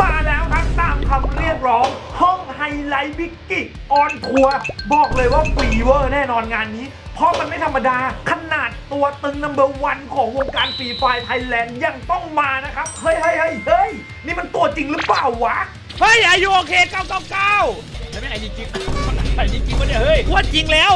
มาแล้วครับตามคำเรียกร้อง ห้องไฮไลท์บิ๊กกี้ออนทัวร์บอกเลยว่าฟีเวอร์แน่นอนงานนี้ เพราะมันไม่ธรรมดา ขนาดตัวตึงนัมเบอร์วันของวงการฟรีไฟไทยแลนด์ยังต้องมานะครับ เฮ้ยเฮ้ยเฮ้ยเฮ้ยนี่มันตัวจริงหรือเปล่าวะ เฮ้ยอายุโอเค 999 แล้วไม่ไอ้จริงมันไอ้จริงวะเนี่ยเฮ้ย ว่าจริงแล้ว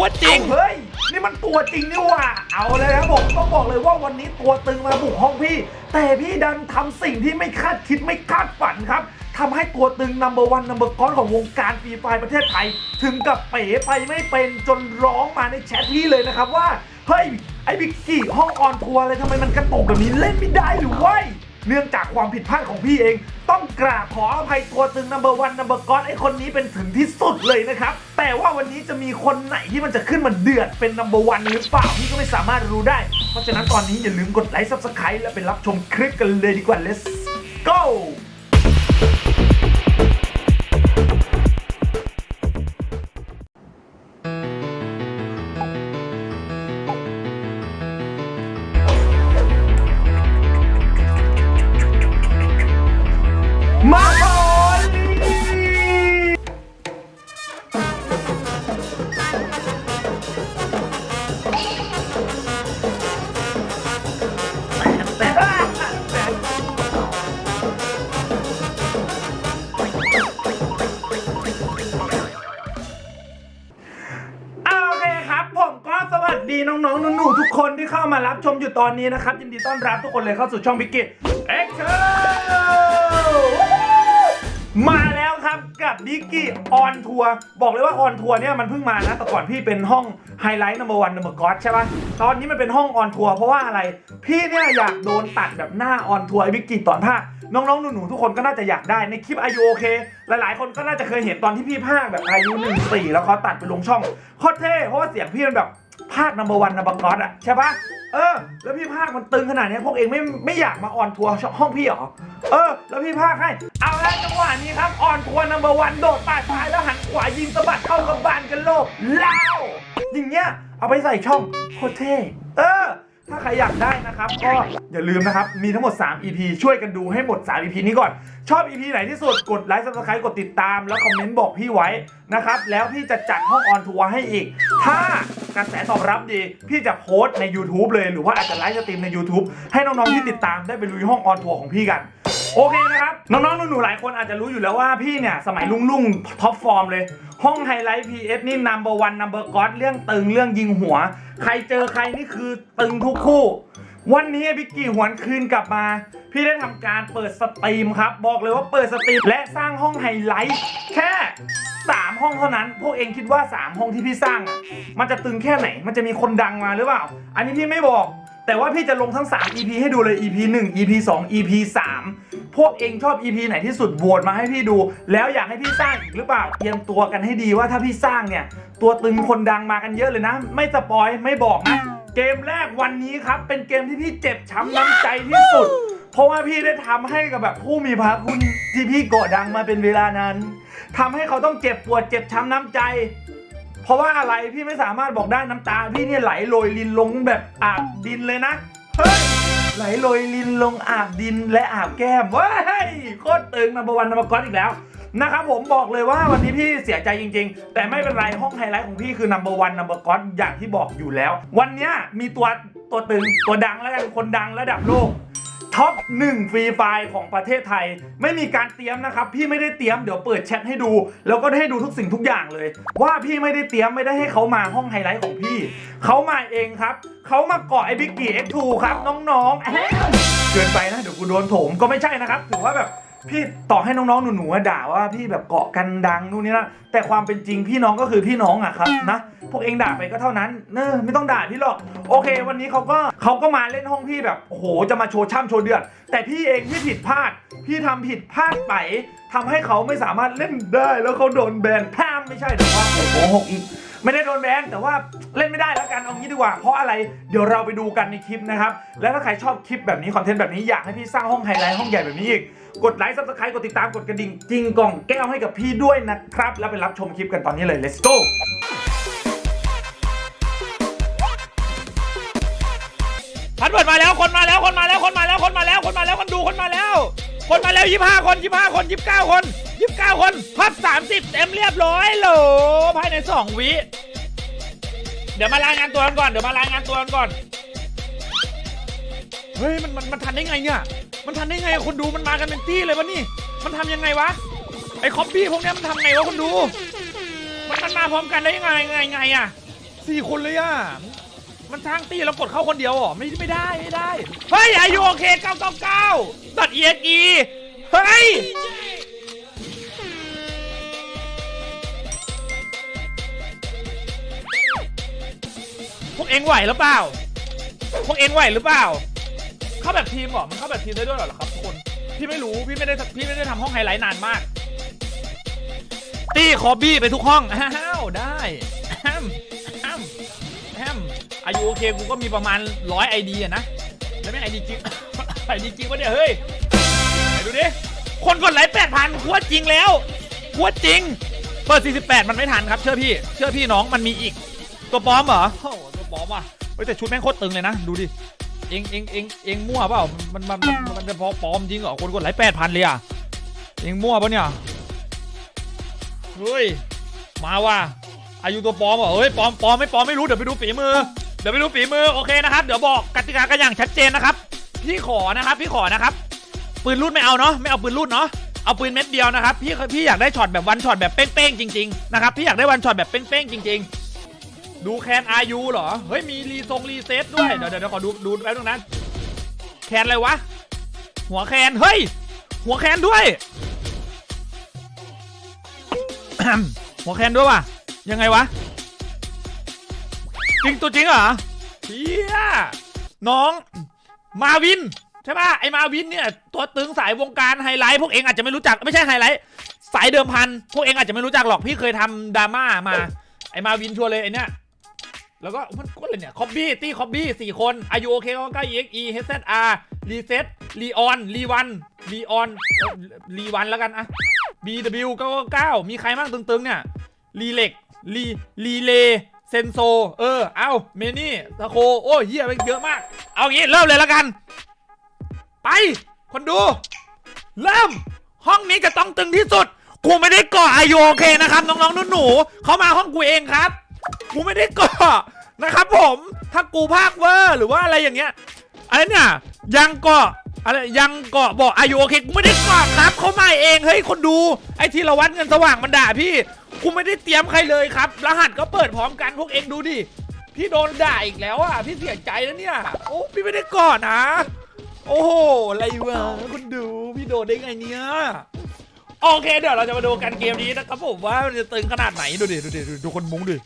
ว่าจริงเอาเฮ้ย นี่มันตัวจริงนี่หว่า เอาเลยครับผมต้องบอกเลยว่าวันนี้ตัวตึงมาบุกห้องพี่ แต่พี่ดันทำสิ่งที่ไม่คาดคิดไม่คาดฝันครับทำให้ตัวตึงนัมเบอร์วันนัมเบอร์ก้อนของวงการฟรีไฟประเทศไทย ถึงกับเป๋ไปไม่เป็นจนร้องมาในแชทพี่เลยนะครับว่า เฮ้ย ไอ้บิ๊กกี้ห้องออนทัวร์อะไรทำไมมันกระตกแบบนี้เล่นไม่ได้หรือวะ เนื่องจากความผิดพลาดของพี่เอง ต้องกราบขออภัยตัวตึงนัมเบอร์วันนัมเบอร์กอนไอคนนี้เป็นถึงที่สุดเลยนะครับ แต่ว่าวันนี้จะมีคนไหนที่มันจะขึ้นมาเดือดเป็นนัมเบอร์วันหรือเปล่าพี่ก็ไม่สามารถรู้ได้ เพราะฉะนั้นตอนนี้อย่าลืมกดไลค์ซับสไครต์และไปรับชมคลิปกันเลยดีกว่า let's go ที่เข้ามารับชมอยู่ตอนนี้นะครับ ยินดีต้อนรับทุกคนเลยเข้าสู่ช่องบิกกี้เอ็กเมาแล้วครับกับบิกกี้ออนทัวร์บอกเลยว่าออนทัวร์เนี่ยมันเพิ่งมานะแต่ก่อนพี่เป็นห้องไฮไลท์นัมเบอร์วันนัมเบอร์ก็ใช่ปะตอนนี้มันเป็นห้องออนทัวร์เพราะว่าอะไร พี่เนี่ยอยากโดนตัดแบบหน้าออนทัวร์ไอ้บิกกี้ตอนภาคน้องๆหนูๆทุกคนก็น่าจะอยากได้ในคลิปอายุโอเค หลายๆ คนก็น่าจะเคยเห็นตอนที่พี่ภาคแบบอายุหนึ่งสี่แล้วเขาตัดไปลงช่องโคตรเท่เพราะว่าเสียงพี่มันแบบ ภาคนัมเบอร์วันนัมเบอร์ก็อะใช่ปะเออ แล้วพี่ภาคมันตึงขนาดนี้พวกเองไม่ไม่อยากมาออนทัวร์ห้องพี่หรอ เออ แล้วพี่ภาคให้ เอาละจังหวะนี้ครับออนทัวร์นัมเบอร์วันโดดปาดซ้ายแล้วหันขวายิงสะบัดเข้ากระบาลกันโลกแล้วอย่างเงี้ยเอาไปใส่ช่องโคตรเท่เออ ถ้าใครอยากได้นะครับ ก็อย่าลืมนะครับ มีทั้งหมด 3 EP ช่วยกันดูให้หมด 3 EP นี้ก่อน ชอบ EP ไหนที่สุด กดไลค์ subscribe กดติดตาม แล้วคอมเมนต์บอกพี่ไว้นะครับ แล้วพี่จะจัดห้องออนทัวร์ให้อีก ถ้ากระแสตอบรับดี พี่จะโพสต์ใน YouTube เลย หรือว่าอาจจะไลฟ์สตรีมใน YouTube ให้น้องๆที่ติดตามได้ไปลุยห้องออนทัวร์ของพี่กัน โอเคนะครับ น้องๆหนูๆหลายคนอาจจะรู้อยู่แล้วว่าพี่เนี่ย สมัยลุ่งๆท็อปฟอร์มเลย ห้องไฮไลท์ PS นี่ number one number god เรื่องตึงเรื่องยิงหัว ใครเจอใครนี่คือตึงทุกคู่ วันนี้บิกกี้หวนคืนกลับมา พี่ได้ทำการเปิดสตรีมครับ บอกเลยว่าเปิดสตรีมและสร้างห้องไฮไลท์แค่ 3 ห้องเท่านั้น พวกเองคิดว่า 3 ห้องที่พี่สร้างอะมันจะตึงแค่ไหน มันจะมีคนดังมาหรือเปล่า อันนี้พี่ไม่บอก แต่ว่าพี่จะลงทั้ง 3 EP ให้ดูเลย EP 1 EP 2 EP 3 พวกเองชอบ EP ไหนที่สุดโหวตมาให้พี่ดู แล้วอยากให้พี่สร้างอีกหรือเปล่าเตรียมตัวกันให้ดีว่าถ้าพี่สร้างเนี่ย ตัวตึงคนดังมากันเยอะเลยนะ ไม่สปอยไม่บอกนะเกมแรกวันนี้ครับเป็นเกมที่พี่เจ็บช้ำน้ำใจที่สุด เพราะว่าพี่ได้ทำให้กับแบบผู้มีพระคุณที่พี่ก่อดังมาเป็นเวลานานทำให้เขาต้องเจ็บปวดเจ็บช้ำน้ำใจเพราะว่าอะไรพี่ไม่สามารถบอกได้น้ำตา พี่เนี่ยไหลโรยลินลงแบบอาบดินเลยนะเฮ้ย ไหลลอยลินลงอาบดินและอาบแก้มว้ายโคตรตึงนับอร์วันนับก๊อร์ก็อีกแล้วนะครับผมบอกเลยว่าวันนี้พี่เสียใจจริง ๆ แต่ไม่เป็นไรห้องไฮไลท์ของพี่คือ number one number god อย่างที่บอกอยู่แล้ว วันนี้มีตัวตัวตึงตัวดังแล้วกันคนดังระดับโลก ท็อป1ฟรีไฟล์ของประเทศไทย ไม่มีการเตรียมนะครับ พี่ไม่ได้เตรียมเดี๋ยวเปิดแชทให้ดู แล้วก็ให้ดูทุกสิ่งทุกอย่างเลย ว่าพี่ไม่ได้เตรียมไม่ได้ให้เขามาห้องไฮไลท์ของพี่ เขามาเองครับ เขามาเกาะไอ้บิ๊กกี้ X2 ครับน้องๆเกินไปนะเดี๋ยวกูโดนโถมก็ไม่ใช่นะครับถือว่าแบบ พี่ต่อให้น้องๆหนูๆด่าว่าพี่แบบเกาะกันดังนู่นนี่นะแต่ความเป็นจริงพี่น้องก็คือพี่น้องอะครับนะพวกเองด่าไปก็เท่านั้นเนอะไม่ต้องด่าพี่หรอกโอเค วันนี้เขาก็เขาก็มาเล่นห้องพี่แบบโอ้โหจะมาโชว์ช่ำโชว์เดือดแต่พี่เองที่ผิดพลาด พี่ทำผิดพลาดไปทำให้เขาไม่สามารถเล่นได้แล้วเขาโดนแบนพามไม่ใช่แต่ว่าโอ้โหหกอีก ไม่ได้โดนแบนแต่ว่าเล่นไม่ได้แล้วกันเอางี้ดีกว่า เพราะอะไรเดี๋ยวเราไปดูกันในคลิปนะครับ แล้วถ้าใครชอบคลิปแบบนี้คอนเทนต์แบบนี้อยากให้พี่สร้างห้องไฮไลท์ห้องใหญ่แบบนี้อีกกดไลค์ซับสไครต์กดติดตามกดกระดิ่งจริงกล่องแก้วให้กับพี่ด้วยนะครับ แล้วไปรับชมคลิปกันตอนนี้เลย let's go พันเปิดมาแล้วคนมาแล้วคนมาแล้วคนมาแล้วคนมาแล้วคนมาแล้วคนดูคนมาแล้ว คนมาแล้วยี่ห้าคนยี่ห้าคนยี่เก้าคนยี่เก้าคนพับสามสิบเต็มเรียบร้อยโหลภายในสองวิเดี๋ยวมารายงานตัวกันก่อนเดี๋ยวมารายงานตัวกันก่อนเฮ้ยมันมันมันทันได้ไงเนี่ยมันทันได้ไงคนดูมันมากันเป็นตี้เลยวะนี่ มันทำยังไงวะไอ้คอปปี้พวกเนี้ยมันทำไงวะคนดู มันมันมาพร้อมกันได้ยังไงไงไงอะสี่คนเลยอะ มันสร้างตี้แล้วกดเข้าคนเดียวเหรอไม่ไม่ได้ไม่ได้ เฮ้ยอายุโอเค999ตัดเอียกีเฮ้ยพวกเองไหวหรือเปล่า พวกเองไหวหรือเปล่า เข้าแบบทีมเหรอ มันเข้าแบบทีมได้ด้วยเหรอครับทุกคน พี่ไม่รู้ พี่ไม่ได้พี่ไม่ได้ทำห้องไฮไลท์นานมาก ตี้คอบี้ไปทุกห้อง อ้าว ได้ อายุโอเคกูก็มีประมาณร้อยไอดีอะนะ แล้วไม่ไอดีจริง ไอดีจริงวะเนี่ยเฮ้ยไหนดูดิ คนกดไลค์แปดพันกูว่าจริงแล้วกูว่าจริง เปิด 48 มันไม่ทันครับ เชื่อพี่ เชื่อพี่น้องมันมีอีก ตัวปลอมเหรอโอ้โหตัวปลอมว่ะเฮ้ยแต่ชุดแม่งโคตรตึงเลยนะ ดูดิ เองเองเองเองมั่วเปล่า มันมันมันมันจะพอปลอมจริงเหรอ คนกดไลค์แปดพันเลยอะ เองมั่วปะเนี่ย เฮ้ย มาว่ะอายุตัวปลอมเหรอเฮ้ยปลอมปลอมไม่ปลอมไม่รู้ เดี๋ยวไปดูฝีมือ ดี๋ยวไปดูฝีมือโอเคนะครับ เดี๋ยวบอกกติกากันอย่างชัดเจนนะครับ พี่ขอนะครับ พี่ขอนะครับ ปืนรูดไม่เอาเนาะไม่เอาปืนรูดเนาะเอาปืนเม็ดเดียวนะครับพี่พี่อยากได้ช็อตแบบวันช็อตแบบเป้งๆจริงๆนะครับพี่อยากได้วันช็อตแบบเป้งๆจริง ๆ ดูแคนอายุเหรอเฮ้ยมีรีทรงรีเซ็ตด้วยเดี๋ยวเดี๋ยวเดี๋ยวขอดูดูแป๊บนึงนะแคนอะไรวะหัวแคนเฮ้ย หัวแคนด้วย หัวแคนด้วยว่ะยังไงวะ จริงตัวจริงเหรอเฮียน้องมาวิน ใช่ป่ะไอ้มาวินเนี่ย ตัวตึงสายวงการไฮไลท์พวกเองอาจจะไม่รู้จักไม่ใช่ไฮไลท์สายเดิมพัน พวกเองอาจจะไม่รู้จักหรอกพี่เคยทำดราม่ามา ไอ้มาวินชัวร์เลยไอ้เนี่ยแล้วก็มันก็เลยเนี่ยคอบบี้ตี้คอบบี้สี่คนอายุโอเคก็ใกล้ EXE HZR รีเซ็ตรีออนรีวันรีออนรีวันแล้วกันอะ BW 999มีใครบ้างตึงๆเนี่ยรีเล็กรีรีเล เซนโซ เออ เอาเมนี่ตะโค โอ้ยเหี้ยมันเยอะมาก เอางี้เริ่มเลยแล้วกัน ไป คนดู เริ่ม ห้องนี้จะต้องตึงที่สุด กูไม่ได้ก่ออายุโอเคนะครับ น้องๆหนูๆเขามาห้องกูเองครับ กูไม่ได้ก่อนะครับผม ถ้ากูภาคเวอร์หรือว่าอะไรอย่างเงี้ยอะไรเนี่ยยังเกาะ อะไรยังเกาะบอกอายุโอเคกูไม่ได้เกาะครับเขามาเองเฮ้ยคนดูไอ้ทีละวัดเงินสว่างมันด่าพี่กูไม่ได้เตรียมใครเลยครับ รหัสก็เปิดพร้อมกันพวกเองดูดิพี่โดนด่าอีกแล้วอะพี่เสียใจแล้วเนี่ยโอ้พี่ไม่ได้เกาะนะ โอ้โหอะไรวะคุณดูพี่โดนได้ไงเนี่ยโอเคเดี๋ยวเราจะมาดูกันเกมนี้นะครับผมว่ามันจะตึงขนาดไหนดูดิดูดิดูคนมุ้งดิ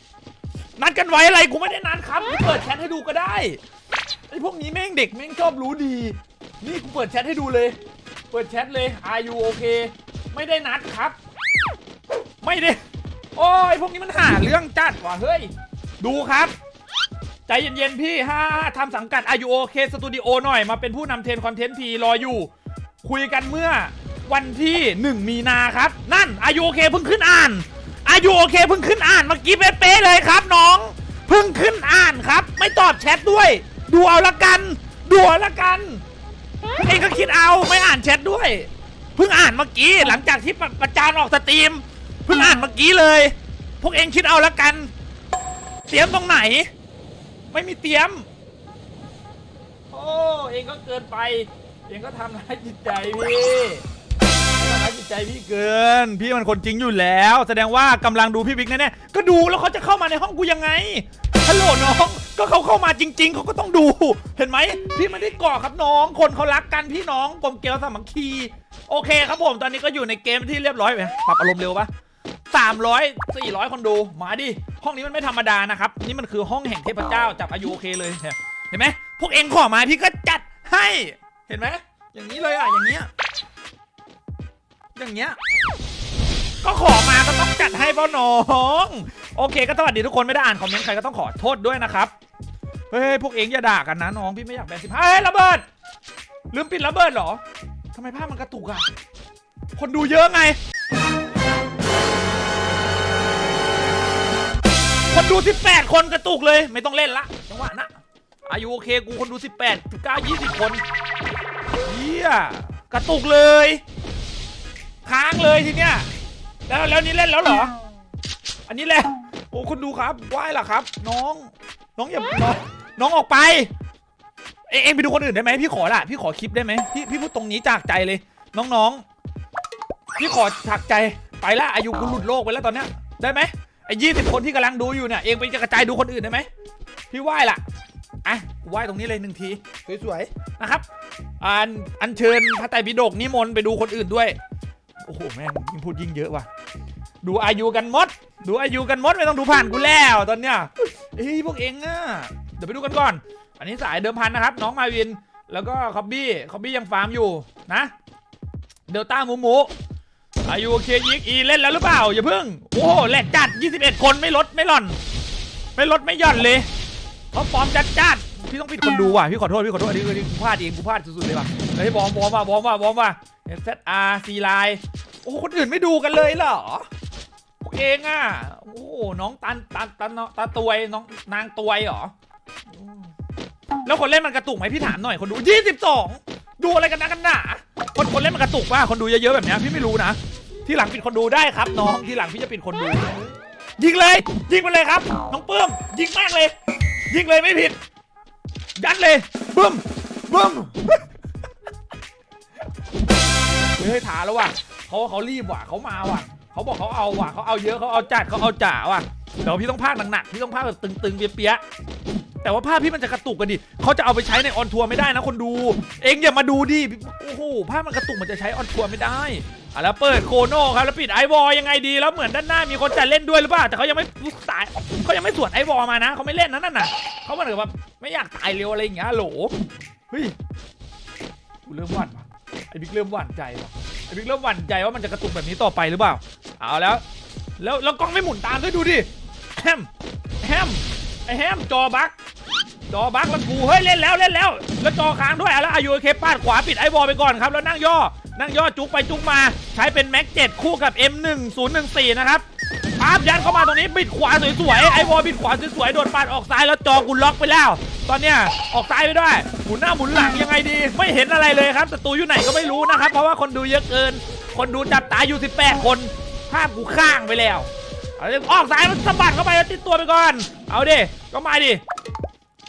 นัดกันไว้อะไรกูไม่ได้นัดครับกูเปิดแชทให้ดูก็ได้ ไอ้พวกนี้แม่งเด็กแม่งชอบรู้ดี นี่กูเปิดแชทให้ดูเลย เปิดแชทเลย Are you okay ไม่ได้นัดครับ ไม่ได้ โอ้ยพวกนี้มันหาเรื่องจัดว่ะเฮ้ย ดูครับ ใจเย็นๆพี่ฮ่าทำสังกัด Are you okay Studio หน่อย มาเป็นผู้นำเทรนคอนเทนต์พีรออยู่ คุยกันเมื่อวันที่ 1 มีนาครับ นั่น Are you okay เพิ่งขึ้นอ่าน Are you okay เพิ่งขึ้นอ่านเมื่อกี้เป๊ะๆเลยครับน้อง เพิ่งขึ้นอ่านครับ ไม่ตอบแชทด้วย ดูเอาละกัน ดูเอาละกันเองก็คิดเอาไม่อ่านแชทด้วย เพิ่งอ่านเมื่อกี้หลังจากที่ประประจานออกสตรีม เพิ่งอ่านเมื่อกี้เลย พวกเองคิดเอาละกัน เตรียมตรงไหน ไม่มีเตรียม โอ้เองก็เกินไป เองก็ทำร้ายจิตใจพี่ทำร้ายจิตใจพี่เกิน พี่มันคนจริงอยู่แล้ว แสดงว่ากำลังดูพี่บิ๊กแน่ๆก็ดูแล้วเขาจะเข้ามาในห้องกูยังไงฮัลโหลน้อง ก็เขาเข้ามาจริง ๆ เขาก็ต้องดู เห็นไหมพี่ไม่ได้ก่อครับน้อง คนเขารักกันพี่น้องกลมเกลียวสามัคคี โอเคครับผม ตอนนี้ก็อยู่ในเกมที่เรียบร้อยไหมปรับอารมณ์เร็วปะสามร้อยสี่ร้อยคนดูมาดิ ห้องนี้มันไม่ธรรมดานะครับ นี่มันคือห้องแห่งเทพเจ้าจับอายุโอเคเลยเนี่ยเห็นไหมพวกเองขอมาพี่ก็จัดให้ เห็นไหมอย่างนี้เลยอะอย่างเงี้ยอย่างเงี้ย ก็ขอมาก็ต้องจัดให้เป้าน้อง โอเค ก็สวัสดีทุกคนไม่ได้อ่านคอมเมนต์ใครก็ต้องขอโทษด้วยนะครับ เฮ้ยพวกเองอย่าด่ากันนะน้องพี่ไม่อยากแบนสิบห้าเฮ้ยระเบิด ลืมปิดระเบิดเหรอทำไมภาพมันกระตุกอะคนดูเยอะไง คนดู 18 คนกระตุกเลย ไม่ต้องเล่นละจังหวะนะอายุโอเคกูคนดู 18 19 20 คนเฮียกระตุกเลย ค้างเลยทีเนี้ย แล้วแล้วนี่เล่นแล้วเหรอ อันนี้แหละ โอ้คุณดูครับไหว้ล่ะครับ น้อง น้องอย่าน้องน้องออกไป เองเองไปดูคนอื่นได้ไหมพี่ขอละพี่ขอคลิปได้ไหมพี่พี่พูดตรงนี้จากใจเลย น้องๆ พี่ขอจากใจไปละอายุกูหลุดโลกไปแล้วตอนเนี้ยได้ไหมไอ้ยี่สิบคนที่กำลังดูอยู่เนี่ยเองไปจะกระจายดูคนอื่นได้ไหมพี่ไหว้ละอะกูไหว้ตรงนี้เลยหนึ่งทีสวยๆนะครับอันอันเชิญพระไตรปิฎกนิมนต์ไปดูคนอื่นด้วย โอ้โหแม่งยิ่งพูดยิ่งเยอะว่ะ ดูอายุกันมด ดูอายุกันมดไม่ต้องดูผ่านกูแล้วตอนเนี้ยเฮ้ยพวกเองอะเดี๋ยวไปดูกันก่อน อันนี้สายเดิมพันนะครับ น้องมาวิน แล้วก็คอบบี้คอบบี้ยังฟาร์มอยู่นะ เดลต้าหมูหมูอายุเคยิกอีเล่นแล้วหรือเปล่า อย่าเพิ่ง โอ้โหแหลกจัด 21 คนไม่ลดไม่หล่อน ไม่ลดไม่หย่อนเลยเขาฟอร์มจัดจัด พี่ต้องปิดคนดูว่ะพี่ขอโทษพี่ขอโทษอันนี้อันนี้กูพลาดเองกูพลาดสุดๆเลยว่ะเฮ้ยบอมบอมว่ะบอมว่ะบอมว่ะเอสอาร์ซีไลโอ้โหคนอื่นไม่ดูกันเลยเหรอพวกเองอะโอ้โหน้องตันตันตันตาตวยน้องนางตวยเหรอแล้วคนเล่นมันกระตุกไหมพี่ถามหน่อยคนดู 22 ดูอะไรกันนะกันหนาคนคนเล่นมันกระตุกป่ะคนดูเยอะๆแบบเนี้ยพี่ไม่รู้นะที่หลังปิดคนดูได้ครับน้องที่หลังพี่จะปิดคนดู ยิงเลย ยิงไปเลยครับ น้องปื้มยิงมากเลย ยิงเลยไม่ผิด ยัดเลยบึ้มบึ้มเฮ้ยถาแล้วว่ะเขาเขารีบว่ะเขามาว่ะเขาบอกเขาเอาว่ะเขาเอาเยอะเขาเอาจัดเขาเอาจ่าว่ะเดี๋ยวพี่ต้องพากหนักๆพี่ต้องพากแบบตึงๆเปียๆแต่ว่าภาพพี่มันจะกระตุกกันดิเขาจะเอาไปใช้ในออนทัวร์ไม่ได้นะคนดู เองอย่ามาดูดิ โอ้โห ภาพมันกระตุกมันจะใช้ออนทัวร์ไม่ได้ อะแล้วเปิดโคโน่ครับแล้วปิดไอวอลยังไงดีแล้วเหมือนด้านหน้ามีคนจะเล่นด้วยหรือเปล่าแต่เขายังไม่สายเขายังไม่สวนไอวอลมานะเขาไม่เล่นนะนั่นน่ะเขาเหมือนกับแบบไม่อยากตายเร็วอะไรอย่างเงี้ยโหลเฮ้ยกูเริ่มหวั่นว่ะไอ้บิ๊กเริ่มหวั่นใจว่ะไอ้บิ๊กเริ่มหวั่นใจว่ามันจะกระตุกแบบนี้ต่อไปหรือเปล่าเอาแล้ว แล้วแล้วกล้องไม่หมุนตามด้วยดูดิแฮมแฮมไอแฮมจอบักจอบักแล้วกูเฮ้ยเล่นแล้วเล่นแล้ว แล้วจอค้างด้วยแล้วอายุเคปาดขวาปิดไอวอลไปก่อนครับแล้วนั่งย่อ นั่งย่อจุกไปจุกมา ใช้เป็นแม็กเจ็ดคู่กับ M1014 นะครับปั๊บยันเข้ามาตรงนี้บิดขวาสวยๆไอวอลบิดขวาสวยๆโดดปาดออกซ้ายแล้วจอกูล็อกไปแล้ว ตอนเนี้ยออกซ้ายไปด้วยหมุนหน้าหมุนหลังยังไงดี ไม่เห็นอะไรเลยครับศัตรูอยู่ไหนก็ไม่รู้นะครับ เพราะว่าคนดูเยอะเกิน คนดูจับตาอยู่18คนภาพกูข้างไปแล้วเอาดิออกซ้ายมันสะบัดเข้าไปแล้วติดตัวไปก่อน เอาดิก็มาดิ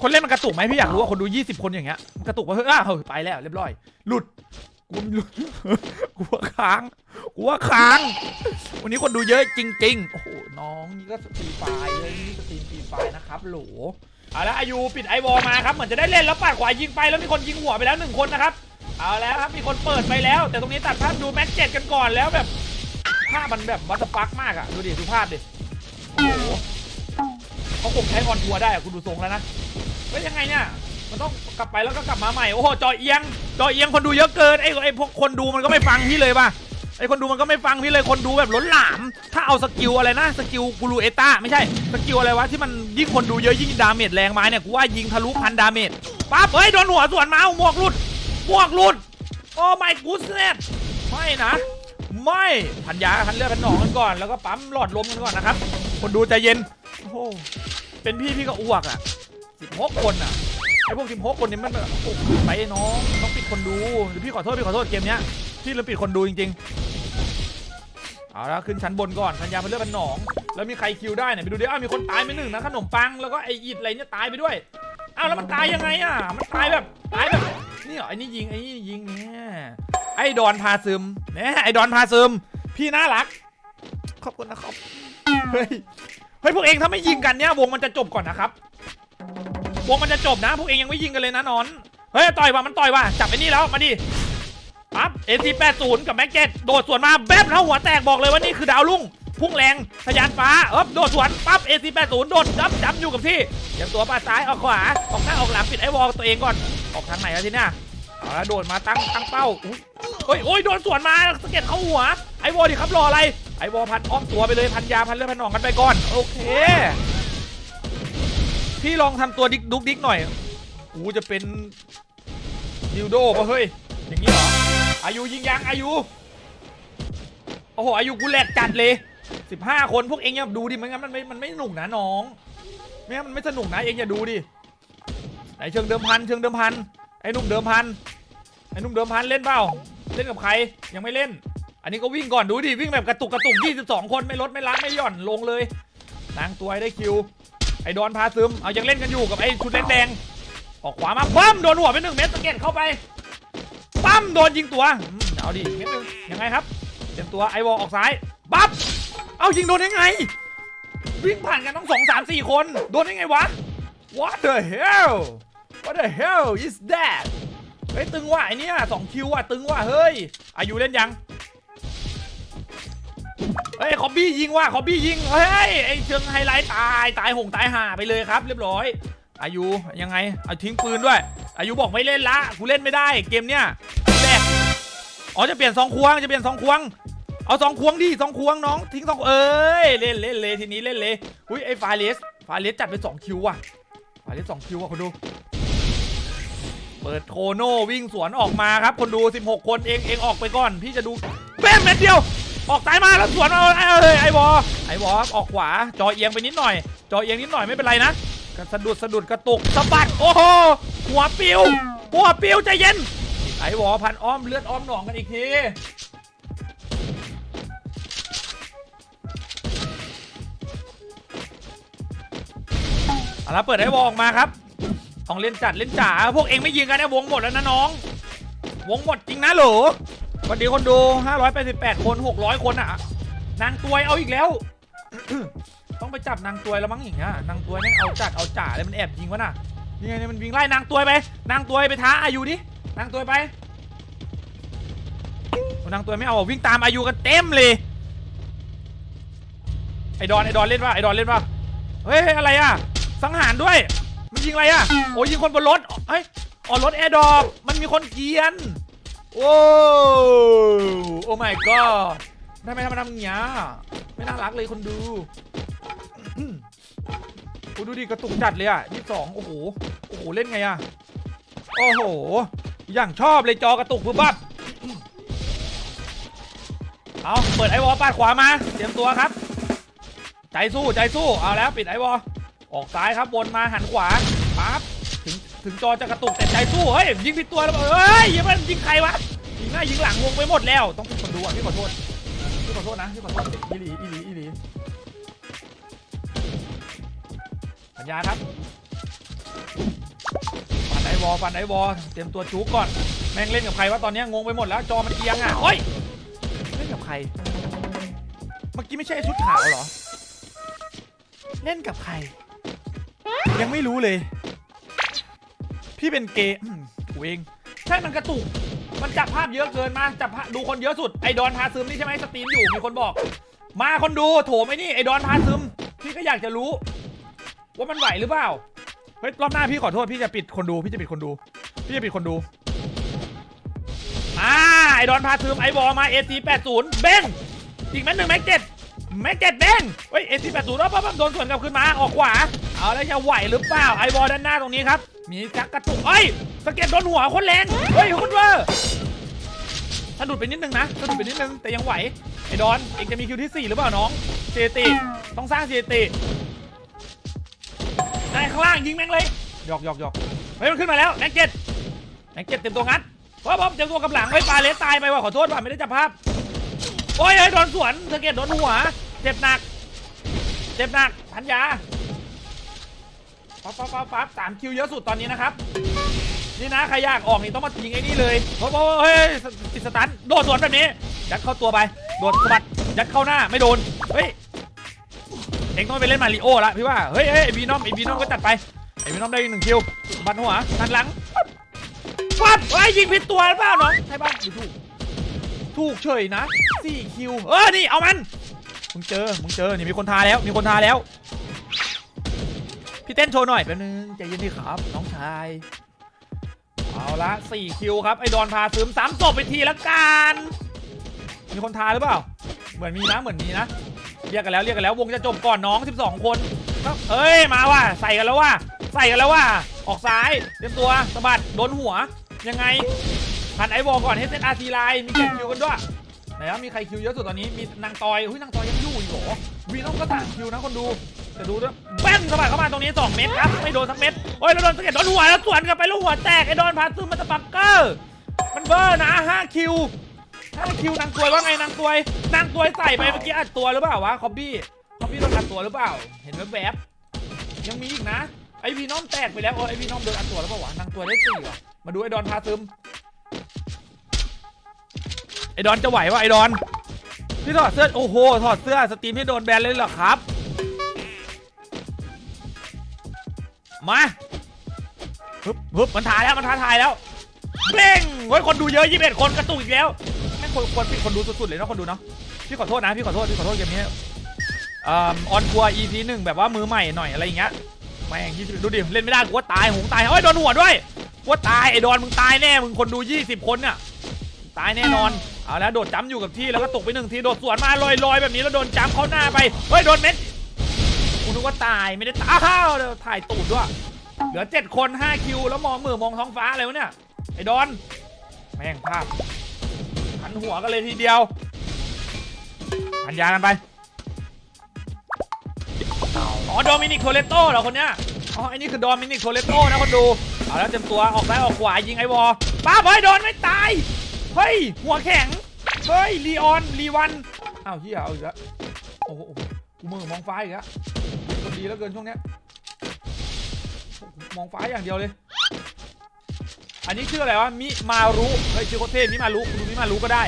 คนเล่นมันกระตุกไหมพี่อยากรู้ว่าคนดู 20 คนอย่างเงี้ยกระตุกปะเฮ้ยอ้าเฮ้ยไปแล้วเรียบร้อย หลุด กูไม่หลุดกูว่าค้างกูว่าค้าง วันนี้คนดูเยอะจริง ๆ โอ้โห น้องนี่ก็สตรีมไฟล์เลยนี่สตรีมฟรีไฟล์นะครับโหลเอาละอายุปิดไอวอลมาครับ เหมือนจะได้เล่นแล้วปาดขวายิงไปแล้วมีคนยิงหัวไปแล้วหนึ่งคนนะครับ เอาแล้วครับมีคนเปิดไปแล้ว แต่ตรงนี้ตัดภาพดูแม็กเจ็ดกันก่อนแล้วแบบภาพมันแบบวัตฟักมากอะดูดิดูภาพดิโอ้โหเขาคงใช้ออนทัวร์ได้อะคุณดูทรงแล้วนะเฮ้ยยังไงเนี่ย มันต้องกลับไปแล้วก็กลับมาใหม่โอ้โหจอเอียงจอเอียงคนดูเยอะเกินไอ้ไอ้พวกคนดูมันก็ไม่ฟังพี่เลยป่ะไอ้คนดูมันก็ไม่ฟังพี่เลยคนดูแบบล้นหลาม ถ้าเอาสกิลอะไรนะสกิลกูรูเอต้าไม่ใช่สกิลอะไรวะที่มันยิ่งคนดูเยอะยิ่งดาเมจแรงไมาเนี่ยกูว่ายิงทะลุพันดาเมจปั๊บเฮ้ยโดนหัวส่วนมาหมวกหลุดหมวกหลุดโอ้ my goodness ไม่นะ ไม่พันยาพันเลือดพันหนองกันก่อน แล้วก็ปั๊มหลอดลมกันก่อนนะครับ คนดูใจเย็นโอ้เป็นพี่พี่ก็อ้วกอะสิบหกคนอะ ไอพวกสิบหกคนนี้มันแบบโอ้โหไปน้องต้องปิดคนดูเดี๋ยวพี่ขอโทษพี่ขอโทษเกมเนี้ยพี่ลืมปิดคนดูจริงๆเอาละขึ้นชั้นบนก่อนพันยาพันเลือดพันหนอง แล้วมีใครคิวได้เนี่ยไปดูดิอ้าวมีคนตายไปหนึ่งนะขนมปังแล้วก็ไออิดอะไรเนี่ยตายไปด้วยอ้าวแล้วมันตายยังไงอะมันตายแบบตายแบบนี่เหรอไอ้นี่ยิงไอ้นี่ยิงเนี่ยไอ้ดอนพาซึมเนี่ยไอ้ดอนพาซึม พี่น่ารัก ขอบคุณนะครับเฮ้ยเฮ้ยพวกเองถ้าไม่ยิงกันเนี่ย วงมันจะจบก่อนนะครับ วงมันจะจบนะ พวกเองยังไม่ยิงกันเลยนะนอน เฮ้ยต่อยว่ะมันต่อยว่ะจับไอ้นี่แล้วมาดิปั๊บ AC80 กับแม็กเจ็ตโดดสวนมาแป๊บแล้วหัวแตกบอกเลยว่านี่คือดาวรุ่งพุ่งแรงทะยานฟ้าเอ๊บโดดสวนปั๊บ AC80 โดดจับจับอยู่กับที่เตรียมตัวป้าซ้ายออกขวาออกหน้าออกหลังปิดไอ้วอลตัวเองก่อนออกทางไหนแล้วทีเนี้ยเอาละโดดมาตั้งตั้งเป้าโอ้ยโอ้ยโดนสวนมาสะเก็ดเข้าหัวไอ้วอลดิครับรออะไรไอ้วอลพันอ้อมตัวไปเลยพันยาพันเลือดพันหนองกันไปก่อน โอเค พี่ลองทำตัวดิกดุกดิกหน่อยกูจะเป็นดิวโดป่ะเฮ้ย อย่างนี้เหรอ อายุยิงยังอายุ โอ้โห อายุกูแหลกจัดเลย15คนพวกเองอย่าดูดิไม่งั้นมันไม่ มันไม่สนุกนะน้อง ไม่งั้นมันไม่สนุกนะเองอย่าดูดิ ไหนเชิงเดิมพัน เชิงเดิมพัน ไอ้หนุ่มเดิมพัน ไอ้หนุ่มเดิมพันเล่นเปล่า เล่นกับใคร ยังไม่เล่น อันนี้ก็วิ่งก่อนดูดิ วิ่งแบบกระตุกกระตุก22คนไม่ลดไม่ล้างไม่หย่อนลงเลยนางตัวได้คิว ไอ้ดอนพาซึม เอายังเล่นกันอยู่กับไอ้ชุดแดง ออกขวามาปั้มโดนหัวไปหนึ่งเม็ดสเก็ตเข้าไปปั้มโดนยิงตัวเอาดิเม็ดหนึงยังไงครับเตรียมตัวไอวอลออกซ้ายปั๊บเอายิงโดนยังไง วิ่งผ่านกันต้องสองสามสี่คน โดนได้ไงวะ What the hell What the hell is that เฮ้ยตึงว่ะไอเนี้ยสองคิวว่ะตึงว่ะเฮ้ยอายุเล่นยัง เฮ้ยคอบบี้ยิงว่ะคอบบี้ยิงเฮ้ยไอเชิงไฮไลท์ตายตายหงตายห่าไปเลยครับ เรียบร้อย อายุยังไงเอาทิ้งปืนด้วย อายุบอกไม่เล่นละกูเล่นไม่ได้เกมเนี้ยแรกอ๋อจะเปลี่ยนสองควงจะเปลี่ยนสองควงเอาสองควงดิสองควงน้องทิ้งสองเอ้ยเล่นเล่นเลยทีนี้เล่นเลยอุ้ยไอ้ฟาเลสฟาเลสจัดไปสองคิวว่ะฟาเลสสองคิวว่ะคนดู เปิดโคโน่วิ่งสวนออกมาครับคนดู 16 คนเองเองออกไปก่อน พี่จะดูแป้มเม็ดเดียว ออกซ้ายมาแล้วสวนเอาไอ้เอ้ยไอ้บอไอ้บอออกขวาจอเอียงไปนิดหน่อย จอเอียงนิดหน่อยไม่เป็นไรนะกรสะดุดสะดุดกระตุกสะบัดโอ้โหหัวปิวหัวปิวใจเย็นไอ้บอพันอ้อมเลือดอ้อมหนองกันอีกทีเอาละเปิดให้วงออกมาครับต้องเล่นจัดเล่นจ๋าพวกเองไม่ยิงกันนี่วงหมดแล้วนะน้อง วงหมดจริงนะหรอ วัสดีคนดู 588 คน 600 คนอะ นางตัวยเอาอีกแล้ว ต้องไปจับนางตัวยแล้วมั้งอย่างเงี้ยนางตัวยแม่เอาจัดเอาจ่าเลยมันแอบยิงวะน่ะยังไงเนี่ยมันวิ่งไล่นางตัวยไป นางตัวยไปท้าอายุดินางตัวยไปนางตัวยไม่เอาวิ่งตามอายุกันเต็มเลยไอดอนไอดอนเล่นป่ะไอดอนเล่นป่ะเฮ้ยอะไรอะ สังหารด้วย มันยิงอะไรอะโอ้ยิงคนบนรถเฮ้ยอ๋อรถแอร์ดอปมันมีคนเกียน โอ้โอ้ my god ทำไมทำไมทำอย่างเงี้ยไม่น่ารักเลยคนดูโอ้ดูดิกระตุกจัดเลยอะยี่สองโอ้โห โอ้โห เล่นไงอะ โอ้โห อย่างชอบเลยจอกระตุกปุ๊บปั๊บเอาเปิดไอวอลปาดขวามา เตรียมตัวครับ ใจสู้ใจสู้ เอาแล้ว ปิดไอวอลออกซ้ายครับวนมาหันขวา ถึงจอจะกระตุกแต่ใจสู้เฮ้ยยิงผิดตัวแล้วเฮ้ยยิงมันยิงใครวะยิงหน้ายิงหลังวงไปหมดแล้ว ต้องเป็นคนดูอะพี่ขอโทษพี่ขอโทษนะพี่ขอโทษอีหลีอีหลีอีหลีปัญญาครับฟันไอวอลฟันไอวอลเตรียมตัวจุกก่อน แม่งเล่นกับใครวะตอนนี้งงไปหมดแล้วจอมันเอียงอะโอ้ยเล่นกับใคร เมื่อกี้ไม่ใช่ชุดขาวเหรอ เล่นกับใคร ยังไม่รู้เลย พี่เป็นเกย์อืมกูเองใช่มันกระตุก มันจับภาพเยอะเกินมาจับภาพดูคนเยอะสุดไอดอนพาซึมนี่ใช่ไหมสตรีมอยู่มีคนบอก มาคนดูโถมไอ้นี่ไอดอนพาซึม พี่ก็อยากจะรู้ ว่ามันไหวหรือเปล่าเฮ้ยรอบหน้าพี่ขอโทษพี่จะปิดคนดูพี่จะปิดคนดู พี่จะปิดคนดูอ่าไอดอนพาซึมไอบอลมาเอซีแปดศูนย์เบนอีกแม็กหนึ่งแม็กเจ็ดแม็กเจ็ดเด้งเฮ้ยเอทีแปดศูนย์ปั๊บปั๊บโดนสวนกลับขึ้นมาออกขวาเอาแล้วจะไหวหรือเปล่าไอบอลด้านหน้าตรงนี้ครับ มีจักกระตุกเอ้ยสะเก็ตโดนหัวคนแรงเฮ้ยคุณเวอร์สะดุดไปนิดนึงนะสะดุดไปนิดนึงแต่ยังไหวไอดอนเองจะมีคิวที่ 4 หรือเปล่าน้องเจติต้องสร้างเจติได้ข้างล่างยิงแม่งเลยหยอกหยอกหยอกเฮ้ยมันขึ้นมาแล้วแม็กเจ็ดแม็กเจ็ดเต็มตัวงัดเพราะผมเต็มตัวกับหลังไว้ปลาเลสตายไปว่ะขอโทษว่ะไม่ได้จับภาพโอ้ยเฮ้ยโดนสวนสะเก็ตโดนหัวเจ็บหนัก เจ็บหนักพันยา ปั๊บปั๊บปั๊บปั๊บสามคิวเยอะสุดตอนนี้นะครับ นี่นะใครอยากออกนี่ต้องมายิงไอ้นี่เลยเพราะว่าเฮ้ยติดสตันโดดสวนแบบนี้ยัดเข้าตัวไปโดดสะบัดยัดเข้าหน้าไม่โดนเฮ้ยเอ็งต้องไปเล่นมาริโอละพี่ว่าเฮ้ยเฮ้ยไอบีนอมไอบีนอมก็จัดไปไอบีนอมได้อีกหนึ่งคิวบัดหัวทันหลังปั๊บเฮ้ยยิงผิดตัวหรือเปล่าน้องใช่ป่ะถูกถูกเฉยนะ4คิวเออนี่เอามันมึงเจอมึงเจอนี่มีคนทาแล้วมีคนทาแล้ว พี่เต้นโชว์หน่อยแป๊บนึงใจเย็นดีครับ น้องชาย เอาละ4คิวครับไอ้ดอนพาซึมสามศพไปทีละกันมีคนทาหรือเปล่า เหมือนมีนะเหมือนมีนะเรียกกันแล้วเรียกกันแล้ววงจะจบก่อนน้อง 12 คนเอ้ยมาว่ะใส่กันแล้วว่ะใส่กันแล้วว่ะออกซ้ายเตรียมตัวสะบัดโดนหัวยังไงผ่านไอ้วอลก่อนให้เซตอาร์ทีไลน์มีเก็บคิวกันด้วยไหนว่ามีใครคิวเยอะสุดตอนนี้มีนางตอยหุ้ยนางตอยยังอยู่อีกเหรอวีน้องก็ต่างคิวนะคนดู จะดูด้วยแป้นสะบัดเข้ามาตรงนี้ 2 เม็ดครับ ไม่โดนสักเม็ดโอ้ยแล้วโดนสะเก็ดโดนหัวแล้วสวนกลับไปแล้วหัวแตกไอ้โดนพาซึมมาตะปักเกอร์มันเบอร์นะ5คิวห้าคิวนางตวยว่าไงนางตวยนางตวยใส่ไปเมื่อกี้อัดตัวหรือเปล่าวะคอบบี้คอบบี้โดนอัดตัวหรือเปล่า เห็นแวบๆยังมีอีกนะไอพีน้อมแตกไปแล้วโอ้ไอพีน้อมโดนอัดตัวแล้วเปล่าวะนางตวยได้สี่ว่ะมาดูไอดอนพาซึมไอดอนจะไหววะไอดอนพี่ถอดเสื้อโอ้โหถอดเสื้อสตรีมให้โดนแบนเลยเหรอครับ มาฮึบฮึบมันถ่ายแล้วมันท้าทายแล้วเบ้งเฮ้ยคนดูเยอะยี่สิบเอ็ดคนกระตุกอีกแล้วแม่งคนควรปิดคนดูสุดๆเลยนะคนดูเนาะพี่ขอโทษนะพี่ขอโทษพี่ขอโทษเกมนี้อ่าออนทัวร์ EP หนึ่งแบบว่ามือใหม่หน่อยอะไรอย่างเงี้ยแม่งยี่สิบดูดิเล่นไม่ได้กูว่าตายหงตายเฮ้ยโดนหัวด้วยกูว่าตายไอ้ดอนมึงตายแน่มึงคนดู 20 คนเนี่ยตายแน่นอนเอาแล้วโดดจ้ำอยู่กับที่แล้วก็ตกไปหนึ่งทีโดดสวนมาลอยๆแบบนี้แล้วโดนจ้ำเข้าหน้าไปเฮ้ยโดนเม็ด นึกว่าตายไม่ได้ตายอ้าวเดี๋ยวถ่ายตูดด้วย เหลือเจ็ดคนห้าคิวแล้วมองมือมองท้องฟ้าอะไรวะเนี่ย ไอ้ดอน แม่งภาพหันหัวกันเลยทีเดียวหันยากันไป อ๋อโดมินิกโทเลโต้เหรอคนเนี้ย อ๋อไอ้นี่คือโดมินิกโทเลโต้นะคนดู เอาแล้วเต็มตัวออกซ้ายออกขวายิงไอ้วอป้าบเฮ้ยโดนไม่ตาย เฮ้ย หัวแข็ง เฮ้ยลีออนลีวันอ้าวเฮียเอาอีกแล้วโอ้โห กูมือมองฟ้าอีกแล้วดีแล้วเกินช่วงเนี้ยมองฟ้าอย่างเดียวเลย อันนี้ชื่ออะไรวะ มิมารุเฮ้ยชื่อโคตรเท่มิมารุคุณดูมิมารุก็ได้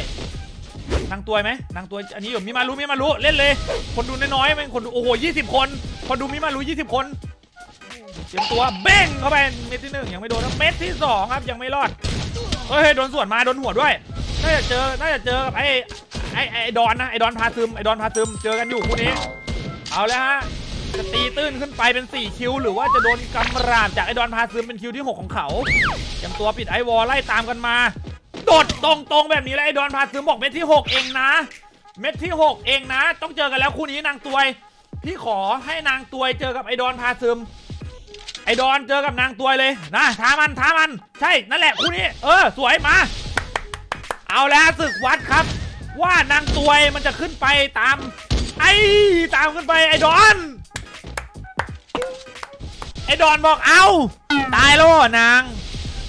นางตัวไหมนางตัว อันนี้อยู่มิมารุมิมารุเล่นเลย คนดูน้อยๆม่งคนดูโอ้โหยี่สิบคน คนดูมิมารุยี่สิบคนเตรียมตัวเบ้งเข้าไปเม็ดที่หนึ่งยังไม่โดนเม็ดที่สองครับยังไม่รอดเฮ้ยโดนสวนมาโดนหัวด้วย น่าจะเจอ น่าจะเจอกับไอ้ไอ้ไอ้ดอนนะ ไอ้ดอนพาซึม ไอ้ดอนพาซึม เจอกันอยู่คู่นี้ เอาแล้วฮะจะตีตื้นขึ้นไปเป็น 4 คิว หรือว่าจะโดนกำราบจากไอ้ดอนพาซึมเป็นคิวที่ 6 ของเขาเตรียมตัวปิดไอวอลไล่ตามกันมา โดดตรงๆแบบนี้แล้วไอ้ดอนพาซึมบอกเม็ดที่ 6 เองนะ เม็ดที่ 6 เองนะ ต้องเจอกันแล้วคู่นี้นางตวย พี่ขอให้นางตวยเจอกับไอ้ดอนพาซึม ไอ้ดอนเจอกับนางตวยเลยนะท้ามันท้ามัน ใช่นั่นแหละคู่นี้เออสวยมา เอาแล้วศึกวัดครับ ว่านางตวยมันจะขึ้นไปตาม ไอ้ตามขึ้นไปไอ้ดอน ไอ้ดอนบอกเอาตายแล้วนาง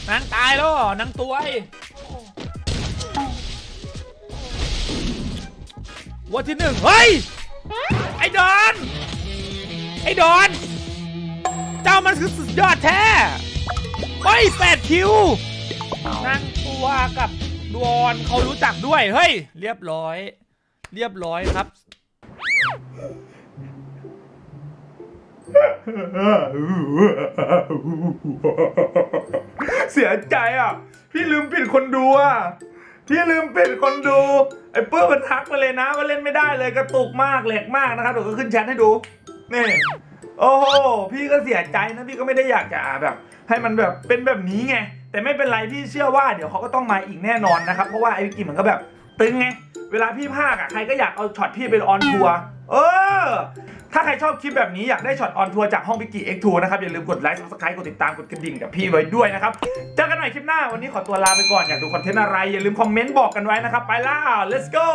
นางตายแล้วนางตัวยวันที่หนึ่งเฮ้ยไอ้ดอน ไอ้ดอน เจ้ามันคือสุดยอดแท้เฮ้ยแปดคิวนางตัวกับดวอนเขารู้จักด้วยเฮ้ย เรียบร้อย เรียบร้อยครับ เสียใจอะ พี่ลืมปิดคนดูอะ พี่ลืมปิดคนดู ไอ้เปิ้ลมันทักมาเลยนะว่าเล่นไม่ได้เลยกระตุกมากแหลกมากนะครับเดี๋ยวก็ขึ้นแชทให้ดู นี่ โอ้โห พี่ก็เสียใจนะพี่ก็ไม่ได้อยากจะแบบ ให้มันแบบเป็นแบบนี้ไง แต่ไม่เป็นไรพี่เชื่อว่าเดี๋ยวเขาก็ต้องมาอีกแน่นอนนะครับ เพราะว่าไอ้วิกกี้มันก็แบบ ตึงไง เวลาพี่ภาคอะใครก็อยากเอาช็อตพี่ไปออนทัวร์เออ ถ้าใครชอบคลิปแบบนี้อยากได้ช็อตออนทัวร์จากห้องพิกกี้เอ็กทัวร์นะครับ อย่าลืมกดไลค์ subscribe กดติดตามกดกระดิ่งกับพี่ไว้ด้วยนะครับ เจอกันใหม่คลิปหน้าวันนี้ขอตัวลาไปก่อนอยากดูคอนเทนต์อะไร อย่าลืมคอมเมนต์บอกกันไว้นะครับ ไปล่า let's go